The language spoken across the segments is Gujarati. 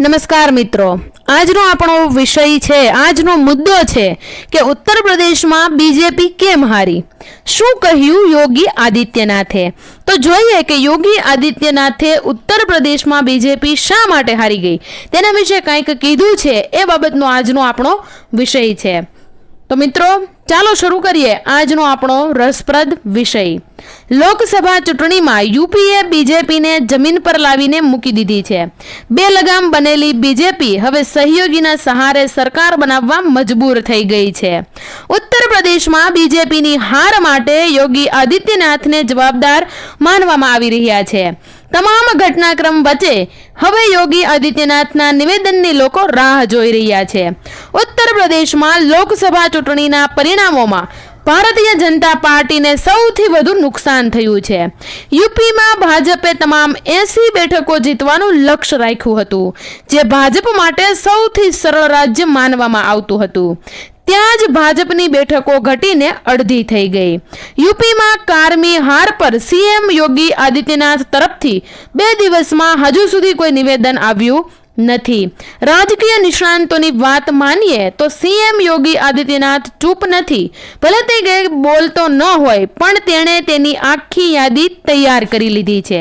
નમસ્કાર મિત્રો. આજનો આપણો વિષય છે, આજનો મુદ્દો છે કે ઉત્તર પ્રદેશમાં બીજેપી કેમ હારી? શું કહ્યું યોગી આદિત્યનાથે? તો જોઈએ કે યોગી આદિત્યનાથે ઉત્તર પ્રદેશમાં બીજેપી શા માટે હારી ગઈ? તેના વિશે કંઈક કીધું છે એ બાબતનો આજનો આપણો વિષય છે. તો મિત્રો, ચાલો શરૂ કરીએ આજનો આપણો રસપ્રદ વિષય. લોકસભા ચૂંટણીમાં યુપીએ બીજેપીને જમીન પર લાવીને મૂકી દીધી છે. બે લગામ બનેલી બીજેપી હવે સહયોગીના સહારે સરકાર બનાવવા મજબૂર થઈ ગઈ છે. ઉત્તર પ્રદેશમાં બીજેપીની હાર માટે યોગી આદિત્યનાથને જવાબદાર માનવામાં આવી રહ્યા છે. તમામ ઘટનાક્રમ વચ્ચે હવે યોગી આદિત્યનાથના નિવેદનની લોકો રાહ જોઈ રહ્યા છે. ઉત્તર પ્રદેશમાં લોકસભા ચૂંટણીના પરિણામોમાં ભારતીય જનતા પાર્ટીને સૌથી વધુ નુકસાન થયું છે. યુપીમાં ભાજપે તમામ એસી બેઠકો જીતવાનું લક્ષ્ય રાખ્યું હતું, જે ભાજપ માટે સૌથી સરળ રાજ્ય માનવામાં આવતું હતું. ત્યાં જ ભાજપની બેઠકો ઘટીને અડધી થઈ ગઈ. યુપીમાં કારમી હાર પર સીએમ યોગી આદિત્યનાથ તરફથી બે દિવસમાં હજુ સુધી કોઈ નિવેદન આવ્યું નથી. રાજકીય નિષ્ણાંતોની વાત માનીએ તો સીએમ યોગી આદિત્યનાથ ચૂપ નથી. ભલે તે કંઈ બોલતો ન હોય, પણ તેણે તેની આખી યાદી તૈયાર કરી લીધી છે.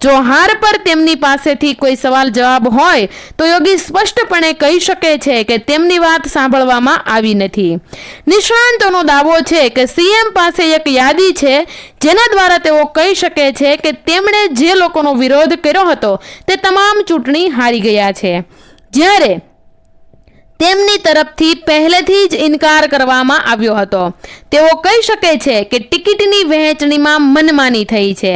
જો હાર પર તેમની પાસેથી કોઈ સવાલ જવાબ હોય, તો યોગી સ્પષ્ટપણે કહી શકે છે કે તેમની વાત સાંભળવામાં આવી નથી. નિષ્ણાંતોનો દાવો છે કે સીએમ પાસે એક યાદી છે જેના દ્વારા તેઓ કહી શકે છે કે તેમણે જે લોકોનો વિરોધ કર્યો હતો તે તમામ ચૂંટણી હારી ગયા છે. જ્યારે તેમની તરફથી પહેલેથી જ ઇનકાર કરવામાં આવ્યો હતો. તેઓ કહી શકે છે કે ટિકિટની વહેંચણીમાં મનમાની થઈ છે.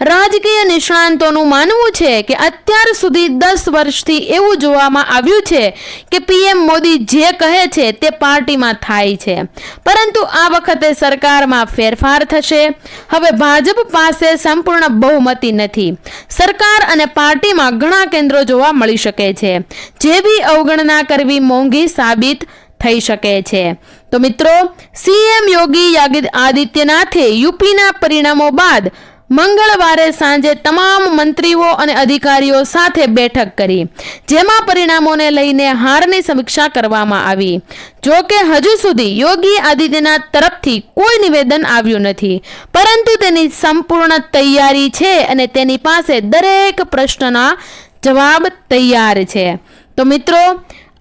રાજકીય નિષ્ણાંતોનું માનવું છે કે અત્યાર સુધી દસ વર્ષથી એવું જોવામાં આવ્યું છે કે પીએમ મોદી જે કહે છે તે પાર્ટીમાં થાય છે. પરંતુ આ વખતે સરકારમાં ફેરફાર થશે. હવે ભાજપ પાસે સંપૂર્ણ બહુમતી નથી. સરકાર અને પાર્ટીમાં ઘણા કેન્દ્રો જોવા મળી શકે છે. જેવી અવગણના કરવી મોંઘી સાબિત થઈ શકે છે. તો મિત્રો, સીએમ યોગી આદિત્યનાથે યુપીના પરિણામો બાદ મંગળવારે સાંજે તમામ મંત્રીઓ અને અધિકારીઓ સાથે બેઠક કરી. જેમાં પરિણામોને લઈને હારની સમીક્ષા કરવામાં આવી. જો કે હજુ સુધી યોગી આદિત્યનાથ તરફથી કોઈ નિવેદન આવ્યું નથી. પરંતુ તેની સંપૂર્ણ તૈયારી છે અને તેની પાસે દરેક પ્રશ્નના જવાબ તૈયાર છે. તો મિત્રો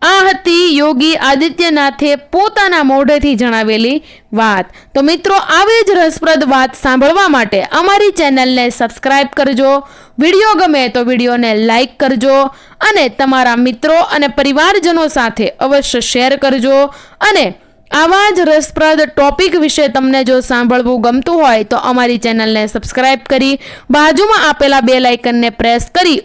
આ હતી યોગી આદિત્યનાથે પોતાના મોઢેથી જણાવેલી વાત. તો મિત્રો, આવી જ રસપ્રદ વાત સાંભળવા માટે અમારી ચેનલને સબસ્ક્રાઇબ કરજો. વીડિયો ગમે તો વિડીયોને લાઇક કરજો અને તમારા મિત્રો અને પરિવારજનો સાથે અવશ્ય શેર કરજો. અને આવા જ રસપ્રદ ટોપિક વિશે તમને જો સાંભળવું ગમતું હોય તો અમારી ચેનલને સબસ્ક્રાઇબ કરી બાજુમાં આપેલા બે લાઇકનને પ્રેસ કરી